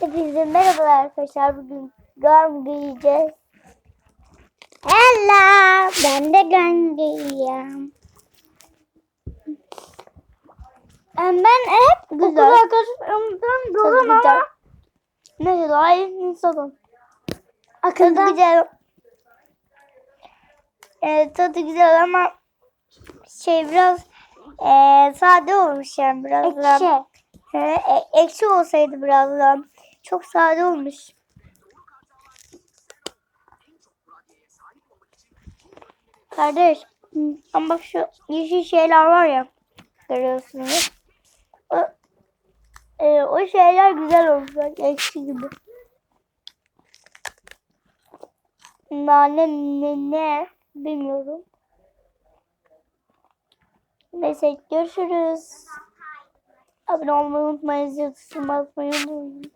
Hepinize merhabalar arkadaşlar. Bugün gam giyeceğiz. Hello. Ben de gam giyeceğim. Ben hep güzel. arkadaşlarımdan dolu ama. Ne daha iyi insanım. Tadı güzel. Evet, tadı güzel ama şey biraz eee sade olmuş yani biraz da. Ekşi. He, e- ekşi olsaydı biraz daha. Çok sade olmuş. Kardeş. Ama bak şu yeşil şeyler var ya. Görüyorsunuz. O, e, o şeyler güzel olmuş. Bak gibi. Nane ne, ne bilmiyorum. Neyse görüşürüz. Abone olmayı unutmayın. Zil basmayı unutmayın.